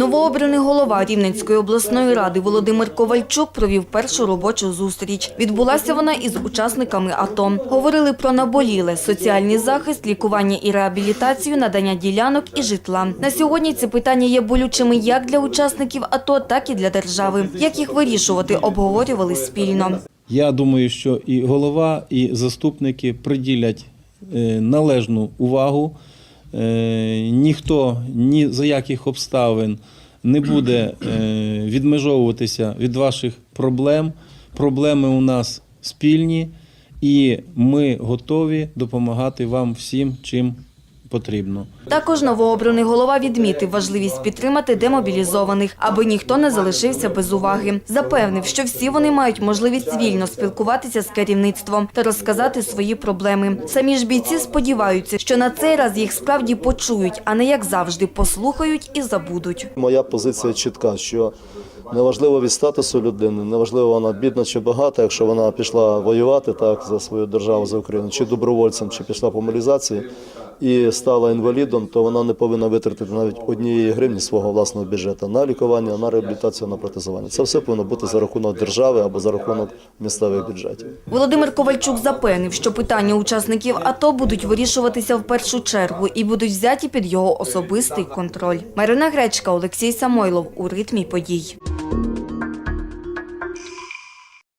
Новообраний голова Рівненської обласної ради Володимир Ковальчук провів першу робочу зустріч. Відбулася вона із учасниками АТО. Говорили про наболіле, соціальний захист, лікування і реабілітацію, надання ділянок і житла. На сьогодні ці питання є болючими як для учасників АТО, так і для держави. Як їх вирішувати, обговорювали спільно. Я думаю, що і голова, і заступники приділять е, належну увагу. Е, Ніхто ні за яких обставин не буде е, відмежовуватися від ваших проблем. Проблеми у нас спільні, і ми готові допомагати вам всім, чим потрібно. Також новообраний голова відмітив важливість підтримати демобілізованих, аби ніхто не залишився без уваги. Запевнив, що всі вони мають можливість вільно спілкуватися з керівництвом та розказати свої проблеми. Самі ж бійці сподіваються, що на цей раз їх справді почують, а не як завжди послухають і забудуть. Моя позиція чітка, що неважливо від статусу людини, неважливо вона бідна чи багата, якщо вона пішла воювати так за свою державу за Україну, чи добровольцем, чи пішла по мобілізації і стала інвалідом, то вона не повинна витратити навіть однієї гривні свого власного бюджету на лікування, на реабілітацію, на протезування. Це все повинно бути за рахунок держави або за рахунок місцевих бюджетів. Володимир Ковальчук запевнив, що питання учасників АТО будуть вирішуватися в першу чергу і будуть взяті під його особистий контроль. Марина Гречка, Олексій Самойлов у ритмі подій. Thank you.